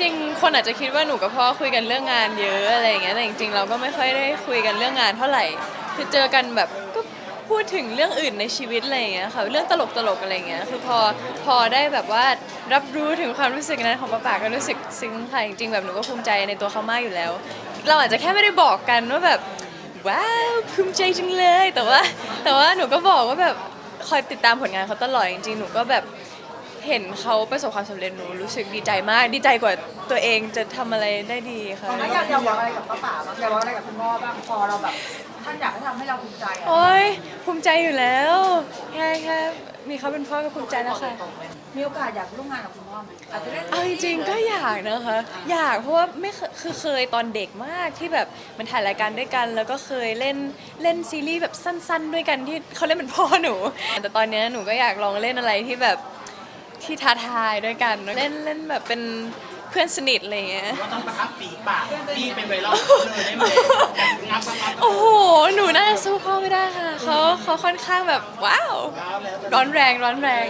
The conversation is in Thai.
จริงๆคนอาจจะคิดว่าหนูกับพ่อคุยกันเรื่องงานเยอะอะไรอย่างเงี้ยแต่จริงๆเราก็ไม่ค่อยได้คุยกันเรื่องงานเท่าไหร่คือเจอกันแบบก็พูดถึงเรื่องอื่นในชีวิตอะไรอย่างเงี้ยค่ะเรื่องตลกๆอะไรอย่างเงี้ยคือพอพอได้แบบว่ารับรู้ถึงความรู้สึกนั้นของป้าป๋าก็รู้สึกซึ้งค่ะจริงๆแบบหนูก็ภูมิใจในตัวเขามากอยู่แล้ว เราอาจจะแค่ไม่ได้บอกกันว่าแบบว้าวภูมิใจจังเลยแต่ว่า แต่ว่าหนูก็บอกว่าแบบคอยติดตามผลงานเขาตลอดจริงๆหนูก็แบบ เห็นเขาประสบความสำเร็จหนูรู้สึกดีใจมาก ดีใจกว่าตัวเองจะทำอะไรได้ดีค่ะ แล้วอยากอยากบอกอะไรกับป้าป๋าบ้างอยากบอกอะไรกับคุณพ่อบ้างพอเราแบบท่านอยากให้ทำให้เราภูมิใจอะโอ้ยภูมิใจอยู่แล้วแค่แค่มีเขาเป็นพ่อก็ภูมิใจแล้วค่ะ มีโอกาสอยากร่วมงานกับคุณพ่อไหมอาจจะได้เอาจริงๆก็อยากนะคะ อยากเพราะว่าไม่เคยคือเคยตอนเด็กมากที่แบบมันถ่ายรายการด้วยกัน แล้วก็เคยเล่นเล่นซีรีส์แบบสั้น ๆ ด้วยกันที่เขาเล่นเป็นพ่อหนู แต่ตอนเนี้ยหนูก็อยากลองเล่นอะไรที่แบบ ที่ท้าทายด้วยกัน เล่นเล่นแบบเป็นเพื่อนสนิทอะไรอย่างเงี้ย ว่าต้องประทับฝีปากพี่เป็นไวรัลเลยได้ไหมงับงับงับโอ้โห หนูน่าจะสู้พ่อไม่ได้ค่ะ เขาเขาค่อนข้างแบบว้าวร้อนแรงร้อนแรง